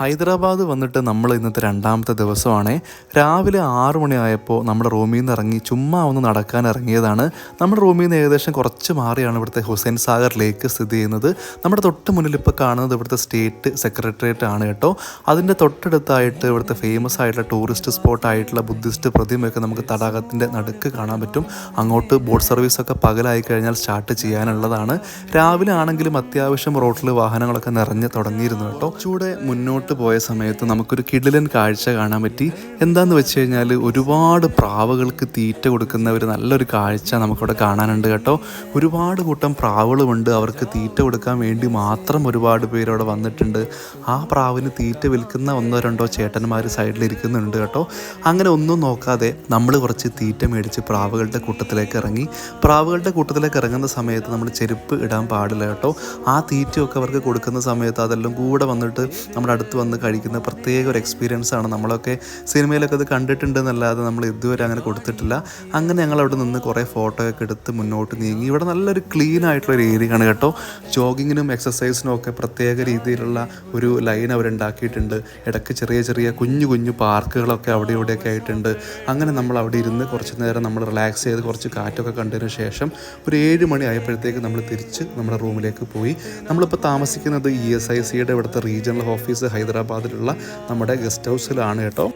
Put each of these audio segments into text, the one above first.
ഹൈദരാബാദ് വന്നിട്ട് നമ്മൾ ഇന്നത്തെ രണ്ടാമത്തെ ദിവസമാണ്. രാവിലെ ആറു മണിയായപ്പോൾ നമ്മുടെ റൂമിൽ നിന്ന് ഇറങ്ങി ചുമ്മാ ഒന്ന് നടക്കാൻ ഇറങ്ങിയതാണ്. നമ്മുടെ റൂമിൽ നിന്ന് ഏകദേശം കുറച്ച് മാറിയാണ് ഇവിടുത്തെ ഹുസൈൻ സാഗർ ലേക്ക് സ്ഥിതി ചെയ്യുന്നത്. നമ്മുടെ തൊട്ട് മുന്നിൽ ഇപ്പോൾ കാണുന്നത് ഇവിടുത്തെ സ്റ്റേറ്റ് സെക്രട്ടേറിയറ്റ് ആണ് കേട്ടോ. അതിന്റെ തൊട്ടടുത്തായിട്ട് ഇവിടുത്തെ ഫേമസ് ആയിട്ടുള്ള ടൂറിസ്റ്റ് സ്പോട്ടായിട്ടുള്ള ബുദ്ധിസ്റ്റ് പ്രതിമയൊക്കെ നമുക്ക് തടാകത്തിന്റെ നടുക്ക് കാണാൻ പറ്റും. അങ്ങോട്ട് ബോട്ട് സർവീസൊക്കെ പകലായി കഴിഞ്ഞാൽ സ്റ്റാർട്ട് ചെയ്യാനുള്ളതാണ്. രാവിലെ ആണെങ്കിലും അത്യാവശ്യം റോട്ടിൽ വാഹനങ്ങളൊക്കെ നിറഞ്ഞ് തുടങ്ങിയിരുന്നു കേട്ടോ. ചൂടെ മുന്നോട്ട് പോയ സമയത്ത് നമുക്കൊരു കിടിലൻ കാഴ്ച കാണാൻ പറ്റി. എന്താന്ന് വെച്ച് കഴിഞ്ഞാൽ ഒരുപാട് പ്രാവുകൾക്ക് തീറ്റ കൊടുക്കുന്ന ഒരു നല്ലൊരു കാഴ്ച നമുക്കവിടെ കാണാനുണ്ട് കേട്ടോ. ഒരുപാട് കൂട്ടം പ്രാവുകളുമുണ്ട് അവർക്ക് തീറ്റ കൊടുക്കാൻ വേണ്ടി മാത്രം ഒരുപാട് പേര് അവിടെ വന്നിട്ടുണ്ട്. ആ പ്രാവിന് തീറ്റ വിൽക്കുന്ന ഒന്നോ രണ്ടോ ചേട്ടന്മാർ സൈഡിൽ ഇരിക്കുന്നുണ്ട് കേട്ടോ. അങ്ങനെ ഒന്നും നോക്കാതെ നമ്മൾ കുറച്ച് തീറ്റ മേടിച്ച് പ്രാവുകളുടെ കൂട്ടത്തിലേക്ക് ഇറങ്ങി. പ്രാവുകളുടെ കൂട്ടത്തിലേക്ക് ഇറങ്ങുന്ന സമയത്ത് നമ്മൾ ചെരുപ്പ് ഇടാൻ പാടില്ല കേട്ടോ. ആ തീറ്റയൊക്കെ അവർക്ക് കൊടുക്കുന്ന സമയത്ത് അതെല്ലാം കൂടെ വന്നിട്ട് നമ്മുടെ അടുത്ത് വന്ന് കഴിക്കുന്ന പ്രത്യേക ഒരു എക്സ്പീരിയൻസ് ആണ്. നമ്മളൊക്കെ സിനിമയിലൊക്കെ അത് കണ്ടിട്ടുണ്ടെന്നല്ലാതെ നമ്മൾ ഇതുവരെ അങ്ങനെ കൊടുത്തിട്ടില്ല. അങ്ങനെ ഞങ്ങൾ അവിടെ നിന്ന് കുറേ ഫോട്ടോയൊക്കെ എടുത്ത് മുന്നോട്ട് നീങ്ങി. ഇവിടെ നല്ലൊരു ക്ലീൻ ആയിട്ടുള്ള ഒരു ഏരിയ ആണ് കേട്ടോ. ജോഗിങ്ങിനും എക്സസൈസിനും ഒക്കെ പ്രത്യേക രീതിയിലുള്ള ഒരു ലൈൻ അവരുണ്ടാക്കിയിട്ടുണ്ട്. ഇടയ്ക്ക് ചെറിയ ചെറിയ കുഞ്ഞു കുഞ്ഞു പാർക്കുകളൊക്കെ അവിടെ ഇവിടെയൊക്കെ ആയിട്ടുണ്ട്. അങ്ങനെ നമ്മൾ അവിടെ ഇരുന്ന് കുറച്ച് നേരം നമ്മൾ റിലാക്സ് ചെയ്ത് കുറച്ച് കാറ്റൊക്കെ കണ്ടതിന് ശേഷം ഒരു ഏഴ് മണി ആയപ്പോഴത്തേക്ക് നമ്മൾ തിരിച്ച് നമ്മുടെ റൂമിലേക്ക് പോയി. നമ്മളിപ്പോൾ താമസിക്കുന്നത് ഇ എസ് ഐ സിയുടെ ഇവിടുത്തെ റീജിയണൽ ഓഫീസ് ഹൈദരാബാദിലുള്ള നമ്മുടെ ഗസ്റ്റ് ഹൗസിലാണ് കേട്ടോ.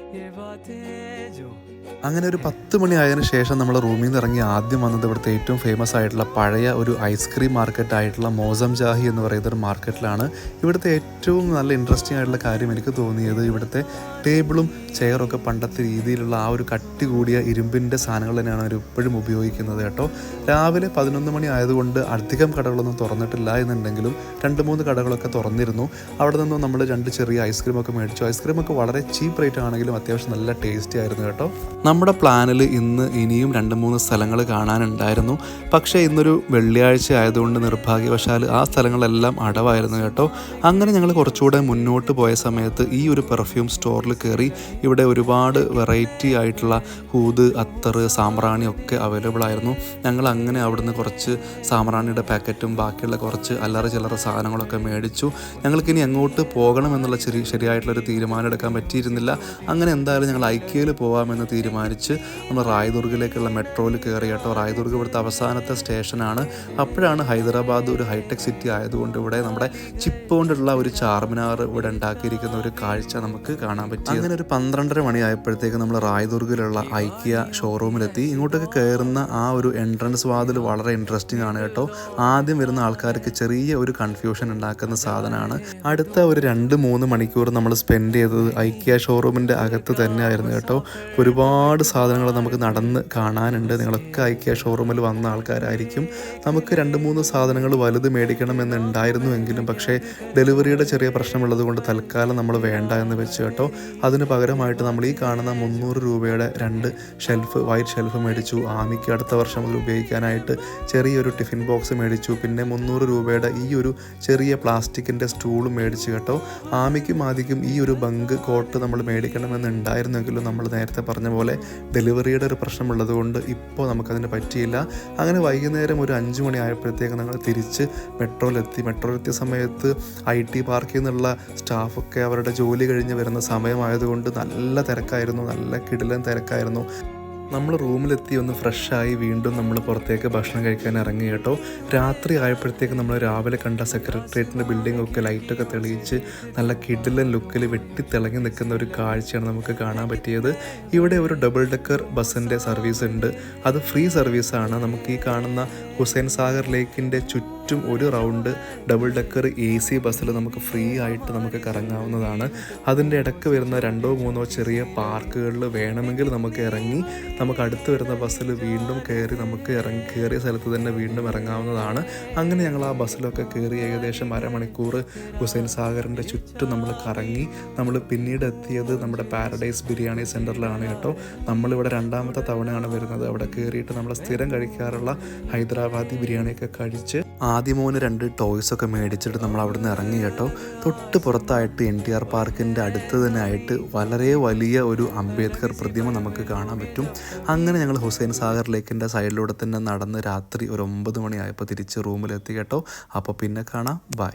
അങ്ങനെ ഒരു പത്ത് മണി ആയതിനു ശേഷം നമ്മൾ റൂമിൽ നിന്ന് ഇറങ്ങി ആദ്യം വന്നത് ഇവിടുത്തെ ഏറ്റവും ഫേമസ് ആയിട്ടുള്ള പഴയ ഒരു ഐസ്ക്രീം മാർക്കറ്റ് ആയിട്ടുള്ള മോസം ജാഹി എന്ന് പറയുന്ന ഒരു മാർക്കറ്റിലാണ് ഇവിടുത്തെ ഏറ്റവും നല്ല ഇൻട്രസ്റ്റിംഗ് ആയിട്ടുള്ള കാര്യം എനിക്ക് തോന്നിയത് ഇവിടുത്തെ ടേബിളും ചെയറൊക്കെ പണ്ടത്തെ രീതിയിലുള്ള ആ ഒരു കട്ടി കൂടിയ ഇരുമ്പിന്റെ സാധനങ്ങൾ തന്നെയാണ് അവർ ഇപ്പോഴും ഉപയോഗിക്കുന്നത് കേട്ടോ. രാവിലെ പതിനൊന്ന് മണി ആയതുകൊണ്ട് അധികം കടകളൊന്നും തുറന്നിട്ടില്ല എന്നുണ്ടെങ്കിലും രണ്ട് മൂന്ന് കടകളൊക്കെ തുറന്നിരുന്നു. അവിടെ നിന്നും നമ്മൾ രണ്ട് ചെറിയ ഐസ്ക്രീമൊക്കെ മേടിച്ചു. ഐസ്ക്രീമൊക്കെ വളരെ ചീപ്പ് റേറ്റ് ആണെങ്കിലും അത്യാവശ്യം നല്ല ടേസ്റ്റി ആയിരുന്നു കേട്ടോ. നമ്മുടെ പ്ലാനിൽ ഇന്ന് ഇനിയും രണ്ട് മൂന്ന് സ്ഥലങ്ങൾ കാണാനുണ്ടായിരുന്നു. പക്ഷേ ഇന്നൊരു വെള്ളിയാഴ്ച ആയതുകൊണ്ട് നിർഭാഗ്യവശാൽ ആ സ്ഥലങ്ങളെല്ലാം അടവായിരുന്നു കേട്ടോ. അങ്ങനെ ഞങ്ങൾ കുറച്ചുകൂടെ മുന്നോട്ട് പോയ സമയത്ത് ഈ ഒരു പെർഫ്യൂം സ്റ്റോറിൽ കയറി ഇവിടെ ഒരുപാട് വെറൈറ്റി ആയിട്ടുള്ള ഹൂത് അത്തർ സാമ്പ്രാണി ഒക്കെ അവൈലബിൾ ആയിരുന്നു. ഞങ്ങൾ അങ്ങനെ അവിടുന്ന് കുറച്ച് സാമ്പ്രാണിയുടെ പാക്കറ്റും ബാക്കിയുള്ള കുറച്ച് അല്ലറ ചില്ലറ സാധനങ്ങളൊക്കെ മേടിച്ചു. ഞങ്ങൾക്കിനി എങ്ങോട്ട് പോകണം എന്നുള്ള ചെറിയ ശരിയായിട്ടുള്ളൊരു തീരുമാനം എടുക്കാൻ പറ്റിയിരുന്നില്ല. അങ്ങനെ എന്തായാലും ഞങ്ങൾ ഐക്യയിൽ പോകാമെന്ന് തീരുമാനിച്ച് നമ്മൾ റായ്ദുർഗിലേക്കുള്ള മെട്രോയിൽ കയറി കേട്ടോ. റായ്ദുർഗ് ഇവിടുത്തെ അവസാനത്തെ സ്റ്റേഷനാണ്. അപ്പോഴാണ് ഹൈദരാബാദ് ഒരു ഹൈടെക് സിറ്റി ആയതുകൊണ്ട് ഇവിടെ നമ്മുടെ ചിപ്പ് കൊണ്ടുള്ള ഒരു ചാർമിനാർ ഇവിടെ ഉണ്ടാക്കിയിരിക്കുന്ന ഒരു കാഴ്ച നമുക്ക് കാണാൻ പറ്റി അങ്ങനെ ഒരു പന്ത്രണ്ടര മണിയായപ്പോഴത്തേക്ക് നമ്മൾ റായ്ദുർഗിലുള്ള ഐക്യ ഷോറൂമിലെത്തി. ഇങ്ങോട്ടൊക്കെ കയറുന്ന ആ ഒരു എൻട്രൻസ് വാതിൽ വളരെ ഇൻട്രസ്റ്റിംഗ് ആണ് കേട്ടോ. ആദ്യം വരുന്ന ആൾക്കാർക്ക് ചെറിയ ഒരു കൺഫ്യൂഷൻ ഉണ്ടാക്കുന്ന സാധനമാണ്. അടുത്ത ഒരു രണ്ട് മൂന്ന് മണിക്കൂർ നമ്മൾ സ്പെൻഡ് ചെയ്തത് ഐക്യ ഷോറൂമിന്റെ അകത്ത് തന്നെയായിരുന്നു കേട്ടോ. ഒരുപാട് സാധനങ്ങൾ നമുക്ക് നടന്ന് കാണാനുണ്ട്. നിങ്ങളൊക്കെ ഐക്യ ഷോറൂമിൽ വന്ന ആൾക്കാരായിരിക്കും. നമുക്ക് രണ്ട് മൂന്ന് സാധനങ്ങൾ വലുത് മേടിക്കണമെന്നുണ്ടായിരുന്നുവെങ്കിലും പക്ഷേ ഡെലിവറിയുടെ ചെറിയ പ്രശ്നമുള്ളത് കൊണ്ട് തൽക്കാലം നമ്മൾ വേണ്ട എന്ന് വെച്ച് കേട്ടോ. അതിന് പകരമായിട്ട് നമ്മൾ ഈ കാണുന്ന മുന്നൂറ് രൂപയുടെ രണ്ട് ഷെൽഫ് വൈറ്റ് ഷെൽഫ് മേടിച്ചു. ആമിക്ക് അടുത്ത വർഷം മുതൽ ഉപയോഗിക്കാനായിട്ട് ചെറിയൊരു ടിഫിൻ ബോക്സ് മേടിച്ചു. പിന്നെ മുന്നൂറ് രൂപയുടെ ഈ ഒരു ചെറിയ പ്ലാസ്റ്റിക്കിന്റെ സ്റ്റൂളും മേടിച്ചു കേട്ടോ. ആമിക്കും ആദിക്കും ഈ ഒരു ബങ്ക് കോട്ട് നമ്മൾ മേടിക്കണമെന്നുണ്ടായിരുന്നെങ്കിലും നമ്മൾ നേരത്തെ പറഞ്ഞ പോലെ ഡെലിവറിയുടെ ഒരു പ്രശ്നമുള്ളത് കൊണ്ട് ഇപ്പോൾ നമുക്കതിന് പറ്റിയില്ല. അങ്ങനെ വൈകുന്നേരം ഒരു അഞ്ച് മണി ആയപ്പോഴത്തേക്ക് ഞങ്ങൾ തിരിച്ച് മെട്രോയിലെത്തി. മെട്രോയിലെത്തിയ സമയത്ത് ഐ ടി പാർക്കിൽ നിന്നുള്ള സ്റ്റാഫൊക്കെ അവരുടെ ജോലി കഴിഞ്ഞ് വരുന്ന സമയമായതുകൊണ്ട് നല്ല തിരക്കായിരുന്നു. നല്ല കിടിലൻ തിരക്കായിരുന്നു. നമ്മൾ റൂമിലെത്തി ഒന്ന് ഫ്രഷായി വീണ്ടും നമ്മൾ പുറത്തേക്ക് ഭക്ഷണം കഴിക്കാൻ ഇറങ്ങി കേട്ടോ. രാത്രി ആയപ്പോഴത്തേക്ക് നമ്മൾ രാവിലെ കണ്ട സെക്രട്ടേറിയറ്റിന്റെ ബിൽഡിംഗ് ഒക്കെ ലൈറ്റൊക്കെ തെളിയിച്ച് നല്ല കിടിലൻ ലുക്കിൽ വെട്ടി തിളങ്ങി നിൽക്കുന്ന ഒരു കാഴ്ചയാണ് നമുക്ക് കാണാൻ പറ്റിയത്. ഇവിടെ ഒരു ഡബിൾ ഡെക്കർ ബസ്സിന്റെ സർവീസ് ഉണ്ട്. അത് ഫ്രീ സർവീസാണ് നമുക്ക് ഈ കാണുന്ന ഹുസൈൻ സാഗർ ലേക്കിന്റെ ചുറ്റും ഒരു round double decker A C ബസ്സിൽ നമുക്ക് ഫ്രീ ആയിട്ട് നമുക്ക് കറങ്ങാവുന്നതാണ്. അതിന്റെ ഇടയ്ക്ക് വരുന്ന രണ്ടോ മൂന്നോ ചെറിയ പാർക്കുകളിൽ വേണമെങ്കിൽ നമുക്ക് ഇറങ്ങി നമുക്ക് അടുത്ത് വരുന്ന ബസ്സിൽ വീണ്ടും കയറി നമുക്ക് ഇറങ്ങി കയറിയ സ്ഥലത്ത് തന്നെ വീണ്ടും ഇറങ്ങാവുന്നതാണ്. അങ്ങനെ ഞങ്ങൾ ആ ബസ്സിലൊക്കെ കയറി ഏകദേശം അരമണിക്കൂർ ഹുസൈൻ സാഗറിന്റെ ചുറ്റും നമ്മൾ കറങ്ങി നമ്മൾ പിന്നീട് എത്തിയത് നമ്മുടെ പാരഡൈസ് ബിരിയാണി സെന്ററിലാണ് കേട്ടോ. നമ്മളിവിടെ രണ്ടാമത്തെ തവണയാണ് വരുന്നത്. അവിടെ കയറിയിട്ട് നമ്മൾ സ്ഥിരം കഴിക്കാറുള്ള ഹൈദരാബാദി ബിരിയാണിയൊക്കെ കഴിച്ച് ആദ്യമോന് രണ്ട് ടോയ്സൊക്കെ മേടിച്ചിട്ട് നമ്മൾ അവിടെ നിന്ന് ഇറങ്ങി കേട്ടോ. തൊട്ട് പുറത്തായിട്ട് എൻ ടി ആർ പാർക്കിന്റെ അടുത്ത് തന്നെ ആയിട്ട് വളരെ വലിയ ഒരു അംബേദ്കർ പ്രതിമ നമുക്ക് കാണാൻ പറ്റും. അങ്ങനെ ഞങ്ങൾ ഹുസൈൻ സാഗർ ലേക്കിന്റെ സൈഡിലൂടെ തന്നെ നടന്ന് രാത്രി ഒരു ഒമ്പത് മണിയായപ്പോൾ തിരിച്ച് റൂമിലെത്തി കേട്ടോ. അപ്പോൾ പിന്നെ കാണാം. ബൈ.